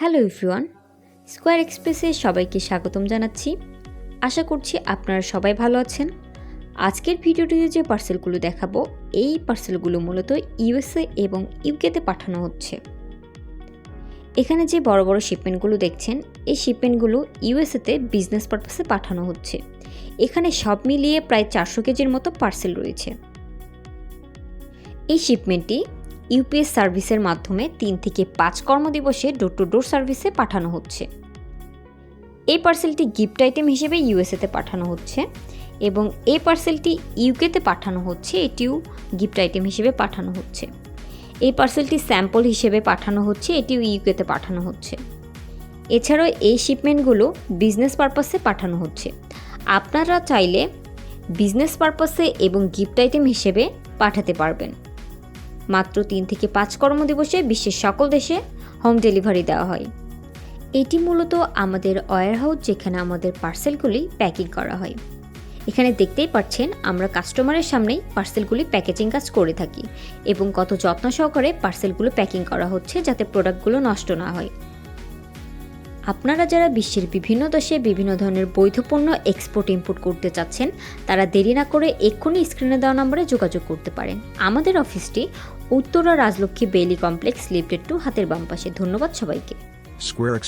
Hello everyone square এক্সপ্রেসে সবাইকে স্বাগতম জানাচ্ছি। আশা করছি আপনারা সবাই ভালো আছেন। আজকের ভিডিওটিতে যে পার্সেলগুলো দেখাবো, এই পার্সেলগুলো মূলত ইউএসএ এবং ইউকেতে পাঠানো হচ্ছে। এখানে যে বড় বড় শিপমেন্টগুলো দেখছেন, এই শিপমেন্টগুলো ইউএসএতে বিজনেস পারপাসে পাঠানো হচ্ছে। এখানে সব মিলিয়ে প্রায় চারশো কেজির মতো পার্সেল রয়েছে। এই শিপমেন্টটি ইউপিএস সার্ভিসের মাধ্যমে তিন থেকে পাঁচ কর্মদিবসে ডোর টু ডোর সার্ভিসে পাঠানো হচ্ছে। এই পার্সেলটি গিফট আইটেম হিসেবে ইউএসএতে পাঠানো হচ্ছে এবং এই পার্সেলটি ইউকেতে পাঠানো হচ্ছে, এটিও গিফট আইটেম হিসেবে পাঠানো হচ্ছে। এই পার্সেলটি স্যাম্পল হিসেবে পাঠানো হচ্ছে, এটিও ইউকেতে পাঠানো হচ্ছে। এছাড়াও এই শিপমেন্টগুলো বিজনেস পারপাসে পাঠানো হচ্ছে। আপনারা চাইলে বিজনেস পারপাসে এবং গিফট আইটেম হিসেবে পাঠাতে পারবেন। মাত্র তিন থেকে পাঁচ কর্মদিবসে বিশ্বের সকল দেশে হোম ডেলিভারি দেওয়া হয়। এটি মূলত আমাদের ওয়ার হাউস যেখানে আমাদের পার্সেলগুলি প্যাকিং করা হয়। এখানে দেখতেই পাচ্ছেন, আমরা কাস্টমারের সামনেই পার্সেলগুলি প্যাকেজিং কাজ করে থাকি এবং কত যত্ন সহকারে পার্সেলগুলো প্যাকিং করা হচ্ছে যাতে প্রোডাক্টগুলো নষ্ট না হয়। আপনারা যারা বিশ্বের বিভিন্ন দেশে বিভিন্ন ধরনের বৈধ পণ্য এক্সপোর্ট ইম্পোর্ট করতে চাচ্ছেন, তারা দেরি না করে এক্ষুনি স্ক্রিনে দেওয়া নম্বরে যোগাযোগ করতে পারেন। আমাদের অফিসটি Uttara Rajlakshmi Bailey complex, lifted to হাতের বাম পাশে। ধন্যবাদ সবাইকে। Square.